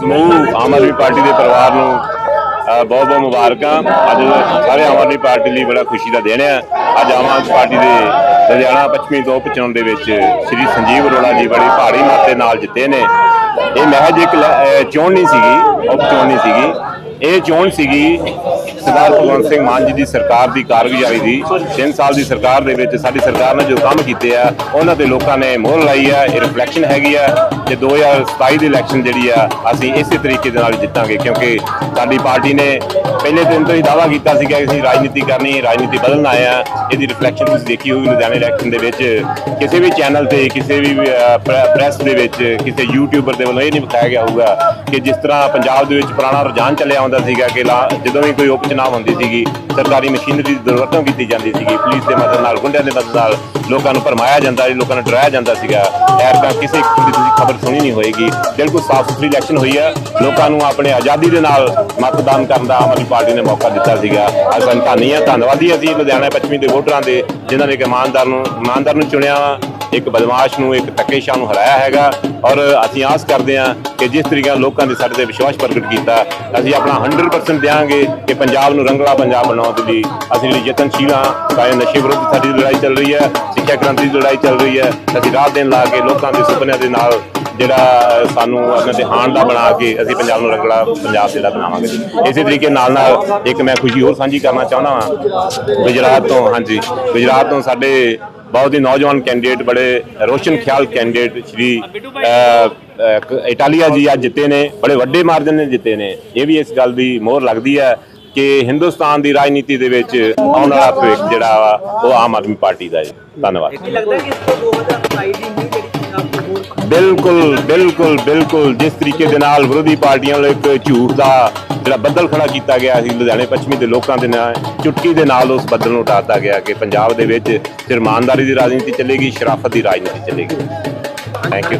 ਸਮੂਹ ਆਮ ਆਦਮੀ ਪਾਰਟੀ ਦੇ ਪਰਿਵਾਰ ਨੂੰ ਬਹੁਤ ਬਹੁਤ ਮੁਬਾਰਕਾਂ। ਅੱਜ ਸਾਰੇ ਆਮ ਆਦਮੀ ਪਾਰਟੀ ਲਈ ਬੜਾ ਖੁਸ਼ੀ ਦਾ ਦਿਨ ਹੈ ਅੱਜ ਆਮ ਆਦਮੀ ਪਾਰਟੀ ਦੇ ਲੁਧਿਆਣਾ ਪੱਛਮੀ ਤੋਂ ਉਪਚੁਣਾਵ ਦੇ ਵਿੱਚ ਸ੍ਰੀ ਸੰਜੀਵ ਅਰੋੜਾ ਜੀ ਬੜੀ ਭਾਰੀ ਮਤ ਨਾਲ ਜਿੱਤੇ ਨੇ। ਇਹ ਮਹਿਜ ਇੱਕ ਚੋਣ ਨਹੀਂ ਸੀਗੀ, ਉਪ ਚੋਣ ਨਹੀਂ ਸੀਗੀ। ਇਹ ਚੋਣ ਸੀਗੀ ਸਰਦਾਰ ਭਗਵੰਤ ਸਿੰਘ ਮਾਨ ਜੀ ਦੀ ਸਰਕਾਰ ਦੀ ਕਾਰਗੁਜ਼ਾਰੀ ਦੀ। 3 ਸਾਲ ਦੀ ਸਰਕਾਰ ਦੇ ਵਿੱਚ ਸਾਡੀ ਸਰਕਾਰ ਨੇ ਜੋ ਕੰਮ ਕੀਤੇ ਆ, ਉਹਨਾਂ ਤੇ ਲੋਕਾਂ ਨੇ ਮੋਹਰ ਲਾਈ ਆ, ਇਹ ਰਿਫਲੈਕਸ਼ਨ ਹੈਗੀ ਆ ਕਿ 2027 ਦੀ ਇਲੈਕਸ਼ਨ ਜਿਹੜੀ ਆ, ਅਸੀਂ ਇਸੇ ਤਰੀਕੇ ਦੇ ਨਾਲ ਜਿੱਤਾਂਗੇ ਕਿਉਂਕਿ ਸਾਡੀ ਪਾਰਟੀ ਨੇ ਪਹਿਲੇ ਦਿਨ ਤੋਂ ਹੀ ਦਾਅਵਾ ਕੀਤਾ ਸੀ ਕਿ ਅਸੀਂ ਰਾਜਨੀਤੀ ਕਰਨੀ, ਰਾਜਨੀਤੀ ਬਦਲਣ ਆਏ ਆ। ਇਹਦੀ ਰਿਫਲੈਕਸ਼ਨ ਤੁਸੀਂ ਦੇਖੀ ਹੋਊਗੀ ਲੁਧਿਆਣੇ ਇਲੈਕਸ਼ਨ ਦੇ ਵਿੱਚ। ਕਿਸੇ ਵੀ ਚੈਨਲ ਤੇ, ਕਿਸੇ ਵੀ ਪ੍ਰੈਸ ਦੇ ਵਿੱਚ, ਕਿਸੇ ਯੂਟਿਊਬਰ ਦੇ ਵੱਲੋਂ ਇਹ ਨਹੀਂ ਦਿਖਾਇਆ ਗਿਆ ਹੋਊਗਾ ਕਿ ਜਿਸ ਤਰ੍ਹਾਂ ਪੰਜਾਬ ਦੇ ਵਿੱਚ ਪੁਰਾਣਾ ਰੁਝਾਨ ਚੱਲਿਆ ਆਉਂਦਾ ਸੀਗਾ ਕਿ ਜਦੋਂ ਵੀ ਕੋਈ ਉਪ ਹੁੰਦੀ ਸੀਗੀ, ਸਰਕਾਰੀ ਮਸ਼ੀਨਰੀ ਦੀ ਦੁਰਵਰਤੋਂ ਕੀਤੀ ਜਾਂਦੀ ਸੀਗੀ, ਪੁਲਿਸ ਦੇ ਮਦਦ ਨਾਲ, ਗੁੰਡਿਆਂ ਦੇ ਮਦਦ ਨਾਲ ਲੋਕਾਂ ਨੂੰ ਭਰਮਾਇਆ ਜਾਂਦਾ ਸੀ ਲੋਕਾਂ ਨੂੰ ਡਰਾਇਆ ਜਾਂਦਾ ਸੀਗਾ। ਐਰ ਤਾਂ ਕਿਸੇ ਦੀ ਤੁਸੀਂ ਖਬਰ ਸੁਣੀ ਨਹੀਂ ਹੋਏਗੀ। ਬਿਲਕੁਲ ਸਾਫ਼ ਸੁਥਰੀ ਇਲੈਕਸ਼ਨ ਹੋਈ ਹੈ। ਲੋਕਾਂ ਨੂੰ ਆਪਣੇ ਆਜ਼ਾਦੀ ਦੇ ਨਾਲ ਮਤਦਾਨ ਕਰਨ ਦਾ ਆਮ ਆਦਮੀ ਪਾਰਟੀ ਨੇ ਮੌਕਾ ਦਿੱਤਾ ਸੀਗਾ। ਅੱਜ ਸਾਨੂੰ ਧੰਨੀ ਹੈ ਧੰਨਵਾਦੀ ਅਸੀਂ ਲੁਧਿਆਣਾ ਪੱਛਮੀ ਦੇ ਵੋਟਰਾਂ ਦੇ, ਜਿਨ੍ਹਾਂ ਨੇ ਇੱਕ ਇਮਾਨਦਾਰ ਨੂੰ ਇਮਾਨਦਾਰ ਨੂੰ ਚੁਣਿਆ ਇੱਕ ਬਦਮਾਸ਼ ਨੂੰ, ਇੱਕ ਧੱਕੇਸ਼ਾਹ ਨੂੰ ਹਰਾਇਆ ਹੈਗਾ। ਔਰ ਅਸੀਂ ਆਸ ਕਰਦੇ ਹਾਂ ਕਿ ਜਿਸ ਤਰੀਕੇ ਨਾਲ ਲੋਕਾਂ ਨੇ ਸਾਡੇ ਤੇ ਵਿਸ਼ਵਾਸ ਪ੍ਰਗਟ ਕੀਤਾ, ਅਸੀਂ ਆਪਣਾ 100% ਦਿਆਂਗੇ ਕਿ ਪੰਜਾਬ ਨੂੰ ਰੰਗਲਾ ਪੰਜਾਬ ਬਣਾਉਣ ਦੇ ਲਈ ਅਸੀਂ ਜਿਹੜੀ ਯਤਨਸ਼ੀਲ ਹਾਂ ਚਾਹੇ ਨਸ਼ੇ ਵਿਰੁੱਧ ਸਾਡੀ ਲੜਾਈ ਚੱਲ ਰਹੀ ਹੈ, ਸਿੱਖਿਆ ਕ੍ਰਾਂਤੀ ਦੀ ਲੜਾਈ ਚੱਲ ਰਹੀ ਹੈ। ਅਸੀਂ ਰਾਤ ਦਿਨ ਲਾ ਕੇ ਲੋਕਾਂ ਦੇ ਸੁਪਨਿਆਂ ਦੇ ਨਾਲ ਜਿਹੜਾ ਸਾਨੂੰ ਉਹਨਾਂ ਦੇ ਹਾਣ ਦਾ ਬਣਾ ਕੇ ਅਸੀਂ ਪੰਜਾਬ ਨੂੰ ਰੰਗਲਾ ਪੰਜਾਬ ਜਿਹੜਾ ਬਣਾਵਾਂਗੇ। ਇਸੇ ਤਰੀਕੇ ਨਾਲ ਨਾਲ ਇੱਕ ਮੈਂ ਖੁਸ਼ੀ ਹੋਰ ਸਾਂਝੀ ਕਰਨਾ ਚਾਹੁੰਦਾ ਹਾਂ ਗੁਜਰਾਤ ਤੋਂ, ਹਾਂਜੀ, ਗੁਜਰਾਤ ਤੋਂ ਸਾਡੇ ਬਹੁਤ ਹੀ ਨੌਜਵਾਨ ਕੈਂਡੀਡੇਟ ਬੜੇ ਰੋਸ਼ਨ ਖਿਆਲ ਕੈਂਡੀਡੇਟ ਸ਼੍ਰੀ ਇਟਾਲੀਆ ਜੀ ਅੱਜ ਜਿੱਤੇ ਨੇ, ਬੜੇ ਵੱਡੇ ਮਾਰਜਨ ਨੇ ਜਿੱਤੇ ਨੇ। ਇਹ ਵੀ ਇਸ ਗੱਲ ਦੀ ਮੋਹਰ ਲੱਗਦੀ ਹੈ ਕਿ ਹਿੰਦੁਸਤਾਨ ਦੀ ਰਾਜਨੀਤੀ ਦੇ ਵਿੱਚ ਆਉਣ ਵਾਲਾ ਭਵਿੱਖ ਜਿਹੜਾ ਵਾ, ਉਹ ਆਮ ਆਦਮੀ ਪਾਰਟੀ ਦਾ ਹੈ। ਧੰਨਵਾਦ। ਲੱਗਦਾ ਕਿ ਇਸ ਤੋਂ 2027 ਦੀ ਬਿਲਕੁਲ ਬਿਲਕੁਲ ਬਿਲਕੁਲ, ਜਿਸ ਤਰੀਕੇ ਦੇ ਨਾਲ ਵਿਰੋਧੀ ਪਾਰਟੀਆਂ ਵੱਲੋਂ ਇੱਕ ਝੂਠ ਦਾ ਜਿਹੜਾ ਬੱਦਲ ਖੜਾ ਕੀਤਾ ਗਿਆ ਸੀ ਲੁਧਿਆਣੇ ਪੱਛਮੀ ਦੇ ਲੋਕਾਂ ਦੇ ਨਾਲ, ਚੁਟਕੀ ਦੇ ਨਾਲ ਉਸ ਬੱਦਲ ਨੂੰ ਉਡਾਤਾ ਗਿਆ ਕਿ ਪੰਜਾਬ ਦੇ ਵਿੱਚ ਸਿਰਮਾਨਦਾਰੀ ਦੀ ਰਾਜਨੀਤੀ ਚੱਲੇਗੀ, ਸ਼ਰਾਫਤ ਦੀ ਰਾਜਨੀਤੀ ਚੱਲੇਗੀ। Thank you